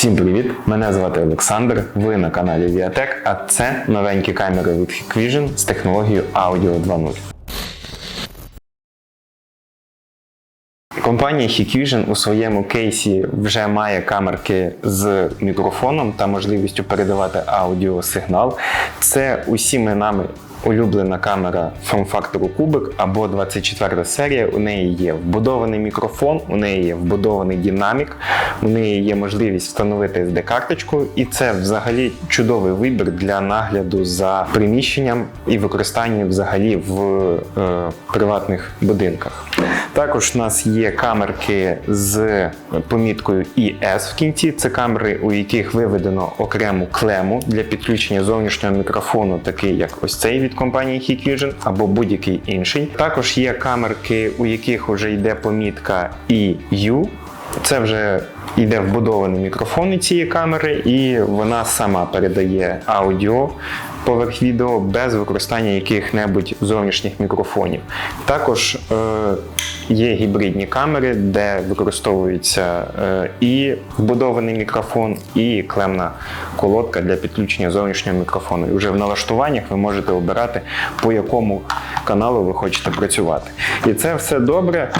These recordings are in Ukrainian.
Всім привіт! Мене звати Олександр. Ви на каналі Viatech, а це новенькі камери від Hikvision з технологією Audio 2.0. Компанія Hikvision у своєму кейсі вже має камерки з мікрофоном та можливістю передавати аудіосигнал. Це усіми нами улюблена камера форм-фактору Кубик або 24 серія. У неї є вбудований мікрофон, у неї є вбудований динамік, у неї є можливість встановити SD-карточку, і це взагалі чудовий вибір для нагляду за приміщенням і використання взагалі в е, приватних будинках. Також у нас є камерки з поміткою ES в кінці. Це камери, у яких виведено окрему клему для підключення зовнішнього мікрофону, такий як ось цей від компанії Hikvision або будь-який інший. Також є камерки, у яких вже йде помітка EU. Це вже йде вбудований мікрофон цієї камери, і вона сама передає аудіо поверх відео без використання яких-небудь зовнішніх мікрофонів. Також е, є гібридні камери, де використовується е, і вбудований мікрофон, і клемна колодка для підключення зовнішнього мікрофону. І вже в налаштуваннях ви можете обирати, по якому каналу ви хочете працювати. І це все добре.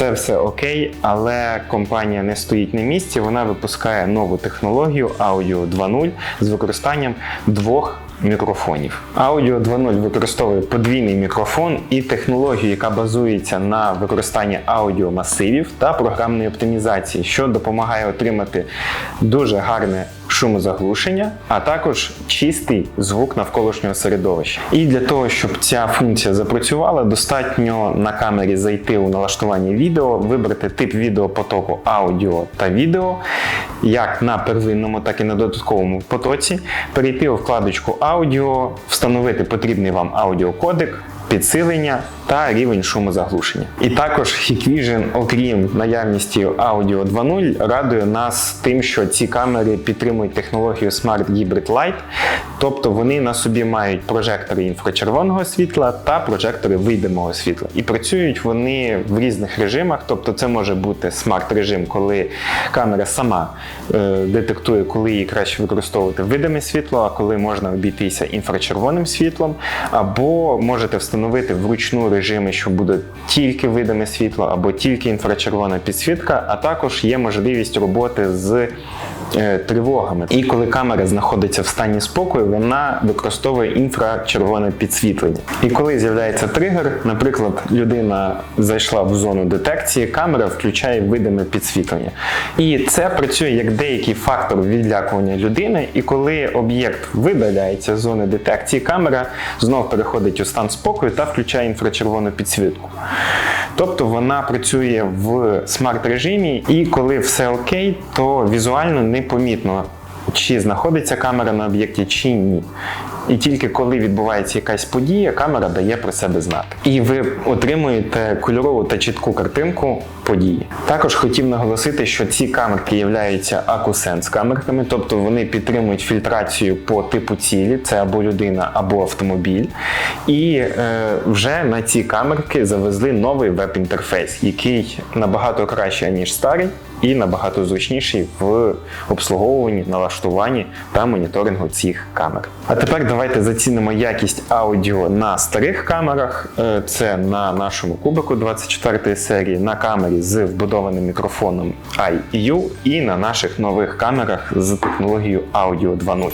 Це все окей, але компанія не стоїть на місці. Вона випускає нову технологію Audio 2.0 з використанням двох мікрофонів. Audio 2.0 використовує подвійний мікрофон і технологію, яка базується на використанні аудіомасивів та програмної оптимізації, що допомагає отримати дуже гарне шумозаглушення, а також чистий звук навколишнього середовища. І для того, щоб ця функція запрацювала, достатньо на камері зайти у налаштування відео, вибрати тип відеопотоку аудіо та відео, як на первинному, так і на додатковому потоці, перейти у вкладочку аудіо, встановити потрібний вам аудіокодек. Підсилення та рівень шумозаглушення. І також Hikvision, окрім наявності Audio 2.0, радує нас тим, що ці камери підтримують технологію Smart Hybrid Light, тобто вони на собі мають прожектори інфрачервоного світла та прожектори видимого світла. І працюють вони в різних режимах, тобто це може бути смарт-режим, коли камера сама е, детектує, коли її краще використовувати видиме світло, а коли можна обійтися інфрачервоним світлом, або можете встановити вручну режими, що буде тільки видиме світло або тільки інфрачервона підсвітка, а також є можливість роботи з тривогами. І коли камера знаходиться в стані спокою, вона використовує інфрачервоне підсвітлення. І коли з'являється тригер, наприклад, людина зайшла в зону детекції, камера включає видиме підсвітлення. І це працює як деякий фактор відлякування людини. І коли об'єкт видаляється з зони детекції, камера знов переходить у стан спокою та включає інфрачервону підсвітку. Тобто вона працює в смарт-режимі, і коли все окей, то візуально непомітно, чи знаходиться камера на об'єкті, чи ні. І тільки коли відбувається якась подія, камера дає про себе знати. І ви отримуєте кольорову та чітку картинку події. Також хотів наголосити, що ці камерки являються AcuSense камерками, тобто вони підтримують фільтрацію по типу цілі, це або людина, або автомобіль. І е, вже на ці камерки завезли новий веб-інтерфейс, який набагато кращий, ніж старий. І набагато зручніший в обслуговуванні, налаштуванні та моніторингу цих камер. А тепер давайте зацінимо якість аудіо на старих камерах. Е, Це на нашому кубику 24 серії, на камері з вбудованим мікрофоном IEU і на наших нових камерах з технологією Audio 2.0.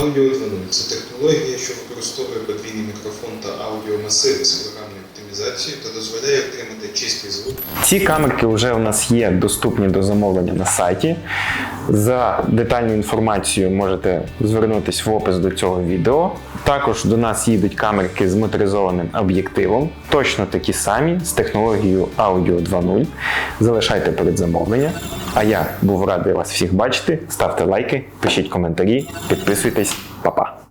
Audio 2.0 – це технологія, що використовує подвійний мікрофон та аудіомасиви з програмною оптимізацією та дозволяє отримати чистий звук Ці камерки вже у нас є доступні до замовлення на сайті. За детальну інформацію можете звернутися в опис до цього відео. Також до нас їдуть камерки з моторизованим об'єктивом, точно такі самі з технологією Audio 2.0. Залишайте перед замовлення. А я був радий вас всіх бачити. Ставте лайки, пишіть коментарі, підписуйтесь, Па-па!